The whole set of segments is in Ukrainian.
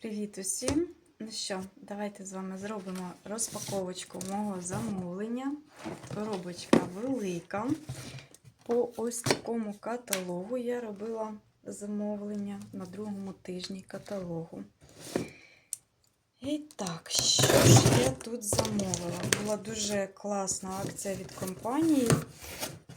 Привіт усім! Ну що, давайте з вами зробимо розпаковочку мого замовлення. Коробочка велика. По ось такому каталогу я робила замовлення на другому тижні каталогу. І так, що ж я тут замовила? Була дуже класна акція від компанії.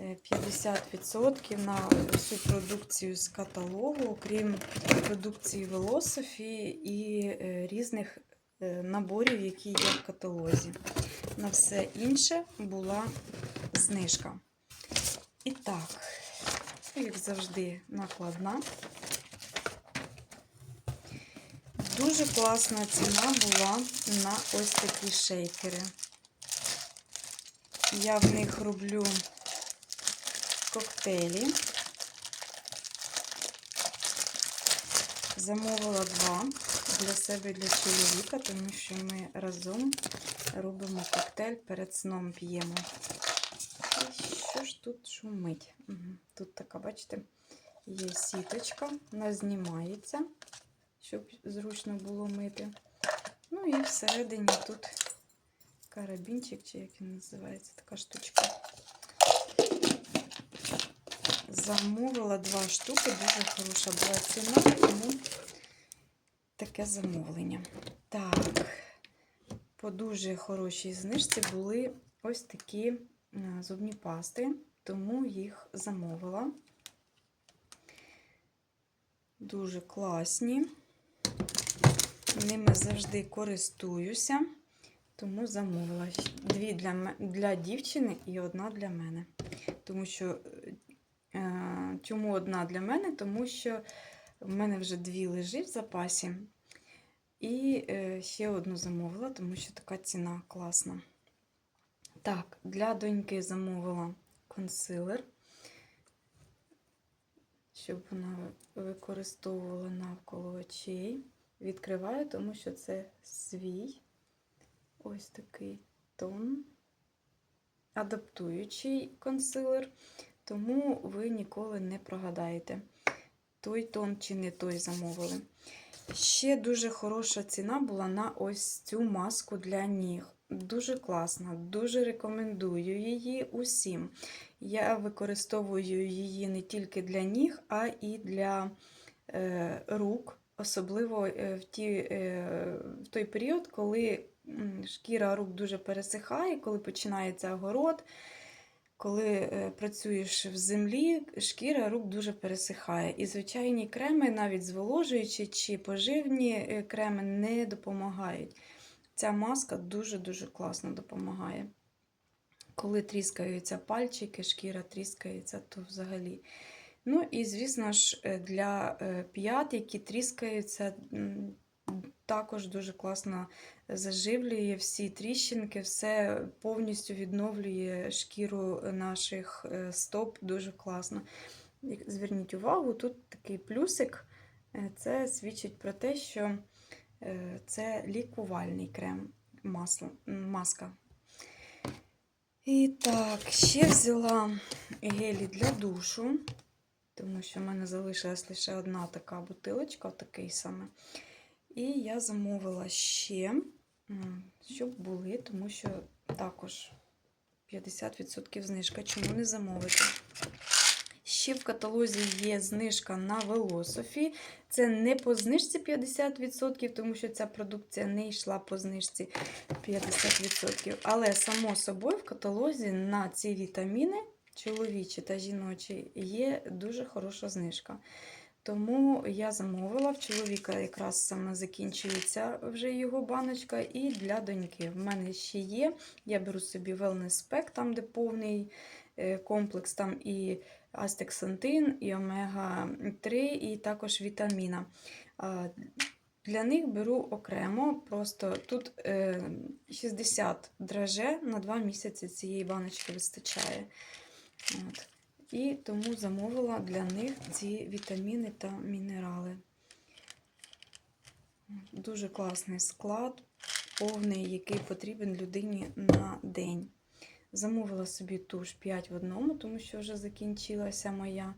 Е, 50% на всю продукцію з каталогу, окрім продукції Велософі і е, різних е, наборів, які є в каталозі. На все інше була знижка. І так, як завжди, накладна. Дуже класна ціна була на ось такі шейкери. Я в них роблю коктейлі. Замовила два для себе і для чоловіка, тому що ми разом робимо коктейль перед сном п'ємо. І що ж тут шумить? Угу. Тут така, бачите, є сіточка, вона знімається, щоб зручно було мити. Ну і всередині тут карабінчик, чи як він називається, така штучка. Замовила два штуки, дуже хороша була ціна, тому таке замовлення. Так, по дуже хорошій знижці були ось такі е, зубні пасти, тому їх замовила. Дуже класні. Ними завжди користуюся, тому замовила дві для, для дівчини і одна для мене. Тому що Е, Чому одна для мене? Тому що в мене вже дві лежить в запасі. І е, ще одну замовила, тому що така ціна класна. Так, для доньки замовила консилер, щоб вона використовувала навколо очей. Відкриваю, тому що це свій ось такий тон, адаптуючий консилер тому ви ніколи не прогадаєте, той тон чи не той замовили. Ще дуже хороша ціна була на ось цю маску для ніг. Дуже класна, дуже рекомендую її усім. Я використовую її не тільки для ніг, а і для е, рук, особливо е, в, ті, е, в той період, коли шкіра рук дуже пересихає, коли починається город. Коли е, працюєш в землі, шкіра рук дуже пересихає. І звичайні креми, навіть зволожуючі чи поживні е, креми, не допомагають. Ця маска дуже-дуже класно допомагає. Коли тріскаються пальчики, шкіра тріскається, то взагалі. Ну і, звісно ж, е, для п'ят, які тріскаються, також дуже класно заживлює всі тріщинки, все повністю відновлює шкіру наших е, стоп дуже класно. Зверніть увагу, тут такий плюсик. Е, Це свідчить про те, що е, це лікувальний крем масло, маска. І так, ще взяла гелі для душу, тому що в мене залишилась лише одна така бутилочка, такий саме. І я замовила ще, щоб були, тому що також 50% знижка. Чому не замовити? Ще в каталозі є знижка на Велософі. Це не по знижці 50%, тому що ця продукція не йшла по знижці 50%. Але, само собою, в каталозі на ці вітаміни, чоловічі та жіночі, є дуже хороша знижка. Тому я замовила в чоловіка якраз саме закінчується вже його баночка, і для доньки. В мене ще є. Я беру собі Wellness Pack, там де повний е, комплекс, там і астексантин, і омега-3, і також вітаміна. Для них беру окремо, просто тут е, 60 драже на 2 місяці цієї баночки вистачає. От. І тому замовила для них ці вітаміни та мінерали. Дуже класний склад, повний, який потрібен людині на день. Замовила собі туш 5 в одному, тому що вже закінчилася моя.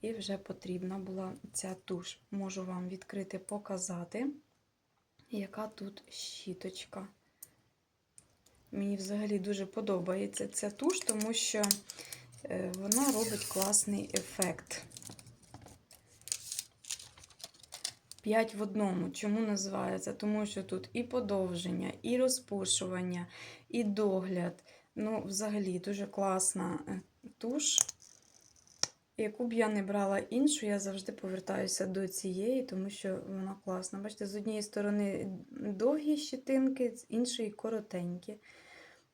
І вже потрібна була ця туш. Можу вам відкрити, показати. яка тут щіточка. Мені взагалі дуже подобається ця туш, тому що вона робить класний ефект. 5 в одному. Чому називається? Тому що тут і подовження, і розпушування, і догляд. Ну, взагалі, дуже класна е, туш. Яку б я не брала іншу, я завжди повертаюся до цієї, тому що вона класна. Бачите, з однієї сторони довгі щетинки, з іншої коротенькі.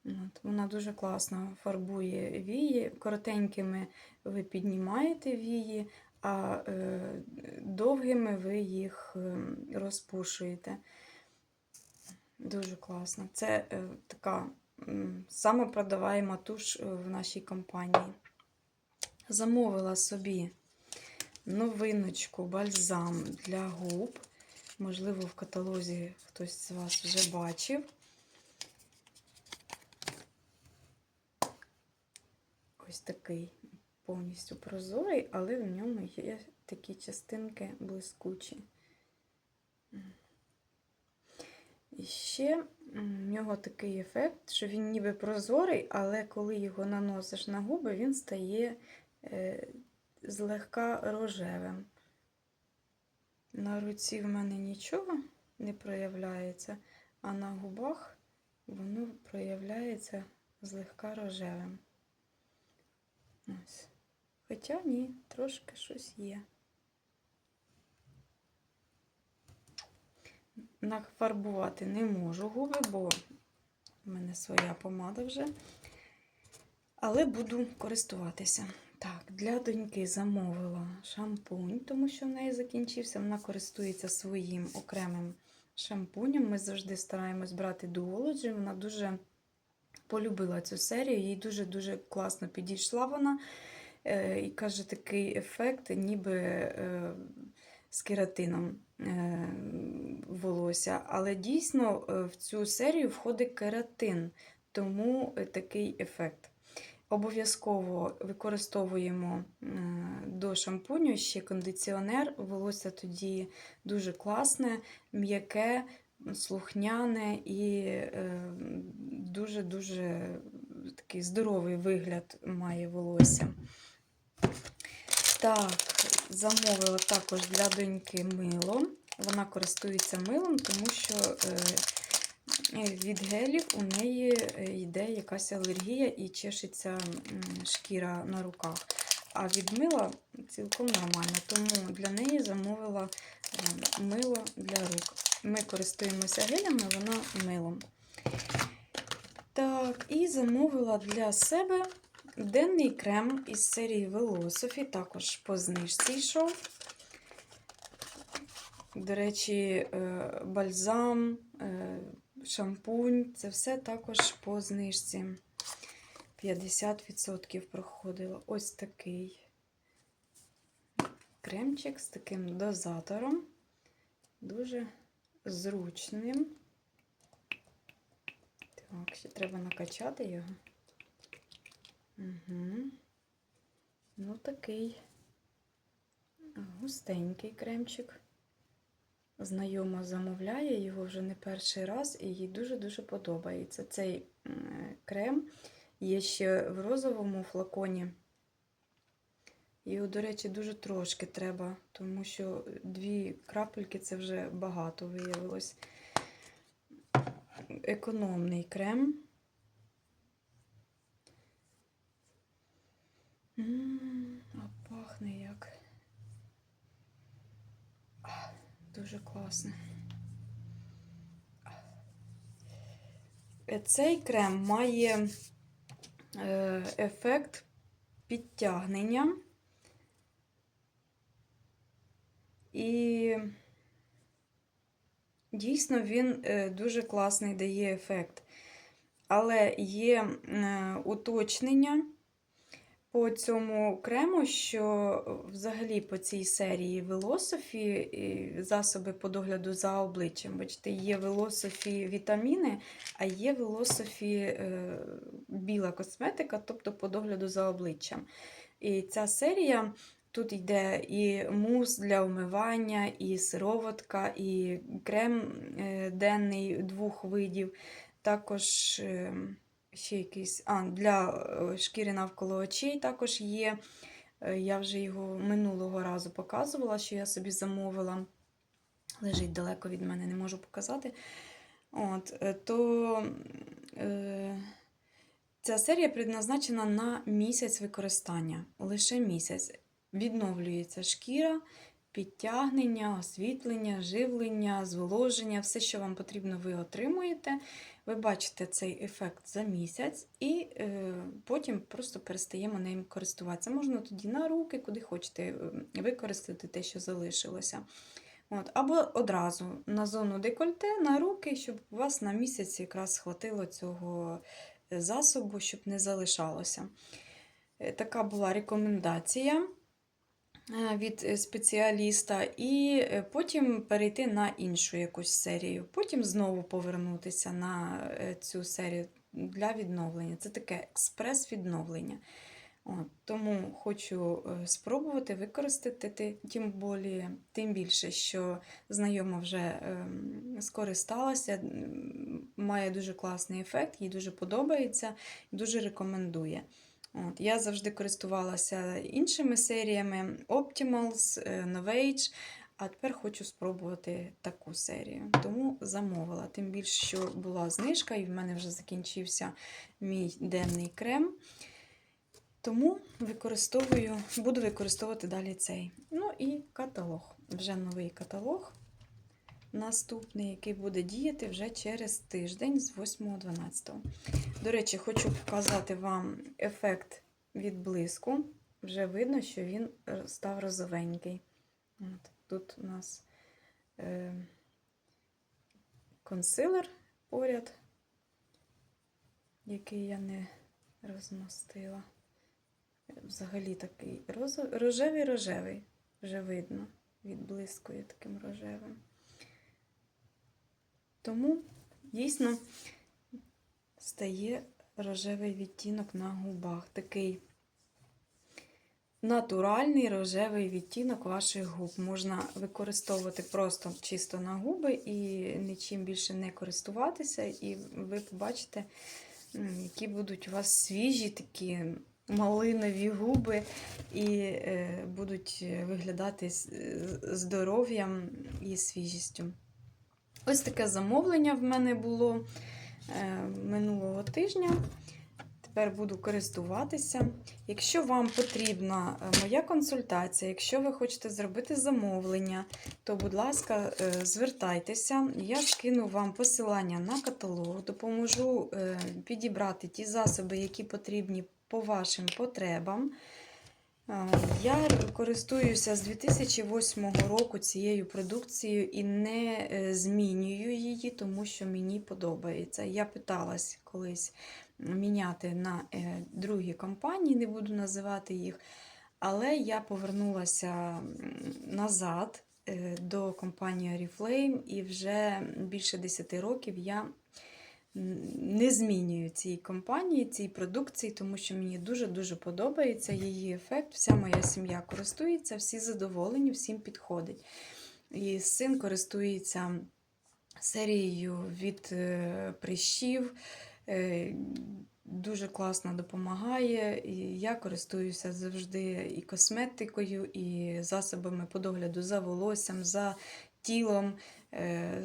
От, вона дуже класно фарбує вії. Коротенькими ви піднімаєте вії, а е, довгими ви їх е, розпушуєте. Дуже класно. Це е, така м, самопродаваєма туш е, в нашій компанії. Замовила собі новиночку бальзам для губ. Можливо, в каталозі хтось з вас вже бачив. Ось такий повністю прозорий, але в ньому є такі частинки блискучі. І ще в нього такий ефект, що він ніби прозорий, але коли його наносиш на губи, він стає е, злегка рожевим. На руці в мене нічого не проявляється, а на губах воно проявляється злегка рожевим. Ось. Хоча ні, трошки щось є. Нафарбувати не можу губи, бо в мене своя помада вже. Але буду користуватися. Так, для доньки замовила шампунь, тому що в неї закінчився. Вона користується своїм окремим шампунем. Ми завжди стараємось брати Duology. Вона дуже полюбила цю серію, їй дуже-дуже класно підійшла вона. Е, І каже, такий ефект, ніби е, з кератином е, волосся. Але дійсно в цю серію входить кератин, тому такий ефект. Обов'язково використовуємо до шампуню ще кондиціонер. Волосся тоді дуже класне, м'яке, слухняне і е, дуже-дуже такий здоровий вигляд має волосся. Так, замовила також для доньки мило. Вона користується милом, тому що е, від гелів у неї е, йде якась алергія і чешеться шкіра на руках. А від мила цілком нормально, тому для неї замовила мило для рук. Ми користуємося гелями, вона милом. Так, і замовила для себе денний крем із серії Velosophy, також по знижці йшов. До речі, е, бальзам, е, шампунь це все також по знижці. 50% проходило. Ось такий кремчик з таким дозатором. Дуже зручним. Так, ще треба накачати його. Угу. Ну, такий густенький кремчик. Знайома замовляє його вже не перший раз, і їй дуже-дуже подобається. Цей крем є ще в розовому флаконі. Його, до речі, дуже трошки треба, тому що дві крапельки це вже багато виявилось. Економний крем. А пахне як. Дуже класно. Цей крем має е, ефект підтягнення і дійсно він е, дуже класний дає ефект. Але є уточнення по цьому крему, що взагалі по цій серії Велософі засоби по догляду за обличчям. Бачите, є Велософі вітаміни, а є Велософі е, біла косметика, тобто по догляду за обличчям. І ця серія Тут йде і мус для вмивання, і сироватка, і крем е, денний двох видів. Також е, ще якийсь а, для е, шкіри навколо очей також є. Я вже його минулого разу показувала, що я собі замовила. Лежить далеко від мене, не можу показати. От, то е, ця серія предназначена на місяць використання. Лише місяць. Відновлюється шкіра, підтягнення, освітлення, живлення, зволоження, все, що вам потрібно, ви отримуєте. Ви бачите цей ефект за місяць, і е, потім просто перестаємо ним користуватися. Можна тоді на руки, куди хочете е, використати те, що залишилося. От, або одразу на зону декольте, на руки, щоб у вас на місяць якраз хватило цього е, засобу, щоб не залишалося. Е, Така була рекомендація від е, спеціаліста, і е, потім перейти на іншу якусь серію. Потім знову повернутися на е, цю серію для відновлення. Це таке експрес-відновлення. От, тому хочу е, спробувати використати тим, болі, тим більше, що знайома вже ем, скористалася, має дуже класний ефект, їй дуже подобається, дуже рекомендує. От, я завжди користувалася іншими серіями Optimals, е, Novage, а тепер хочу спробувати таку серію. Тому замовила. Тим більше, що була знижка, і в мене вже закінчився мій денний крем. Тому використовую, буду використовувати далі цей. Ну і каталог. Вже новий каталог. Наступний, який буде діяти вже через тиждень з 8.12. До речі, хочу показати вам ефект від блиску. Вже видно, що він став розовенький. От, тут у нас е, консилер поряд, який я не розмастила. Взагалі такий розо- рожевий-рожевий, вже видно, відблискує таким рожевим. Тому дійсно стає рожевий відтінок на губах. Такий натуральний рожевий відтінок ваших губ. Можна використовувати просто чисто на губи і нічим більше не користуватися, і ви побачите, які будуть у вас свіжі такі малинові губи і е, будуть виглядати з- з- здоров'ям і свіжістю. Ось таке замовлення в мене було е, минулого тижня. Тепер буду користуватися. Якщо вам потрібна е, моя консультація, якщо ви хочете зробити замовлення, то, будь ласка, е, звертайтеся. Я скину вам посилання на каталог, допоможу підібрати ті засоби, які потрібні по вашим потребам. Я користуюся з 2008 року цією продукцією і не е, змінюю її, тому що мені подобається. Я питалась колись міняти на е, другі компанії, не буду називати їх, але я повернулася назад е, до компанії Oriflame і вже більше 10 років я не змінюю цій компанії, цій продукції, тому що мені дуже-дуже подобається її ефект. Вся моя сім'я користується, всі задоволені, всім підходить. І син користується серією від е, прищів. е, Дуже класно допомагає. І я користуюся завжди і косметикою, і засобами по догляду за волоссям, за тілом. Е,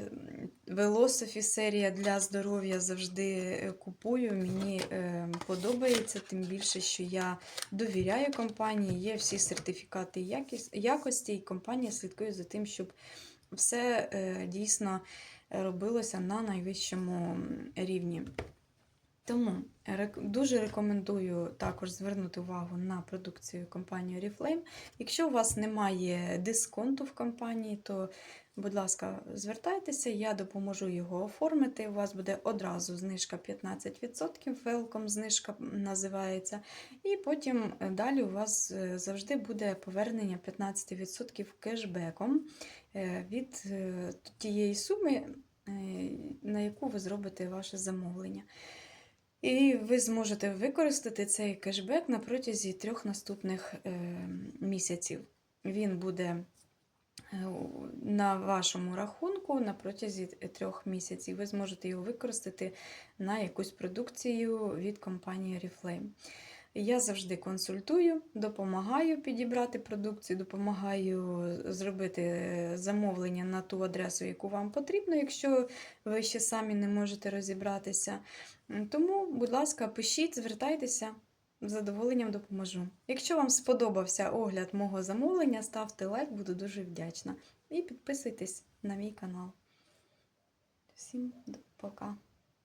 Велософі серія для здоров'я завжди е, купую. Мені е, подобається, тим більше, що я довіряю компанії, є всі сертифікати якості, і компанія слідкує за тим, щоб все дійсно робилося на найвищому рівні. Тому дуже рекомендую також звернути увагу на продукцію компанії Oriflame. Якщо у вас немає дисконту в компанії, то, будь ласка, звертайтеся, я допоможу його оформити. У вас буде одразу знижка 15%, Welcome знижка називається. І потім е, далі у вас е, завжди буде повернення 15% кешбеком е, від е, тієї суми, е, на яку ви зробите ваше замовлення. І ви зможете використати цей кешбек на протязі трьох наступних е, місяців. Він буде е, на вашому рахунку на протязі трьох місяців. Ви зможете його використати на якусь продукцію від компанії Reflame. Я завжди консультую, допомагаю підібрати продукцію, допомагаю зробити е, замовлення на ту адресу, яку вам потрібно, якщо ви ще самі не можете розібратися. Тому, будь ласка, пишіть, звертайтеся, з задоволенням допоможу. Якщо вам сподобався огляд мого замовлення, ставте лайк, буду дуже вдячна. І підписуйтесь на мій канал. Всім пока!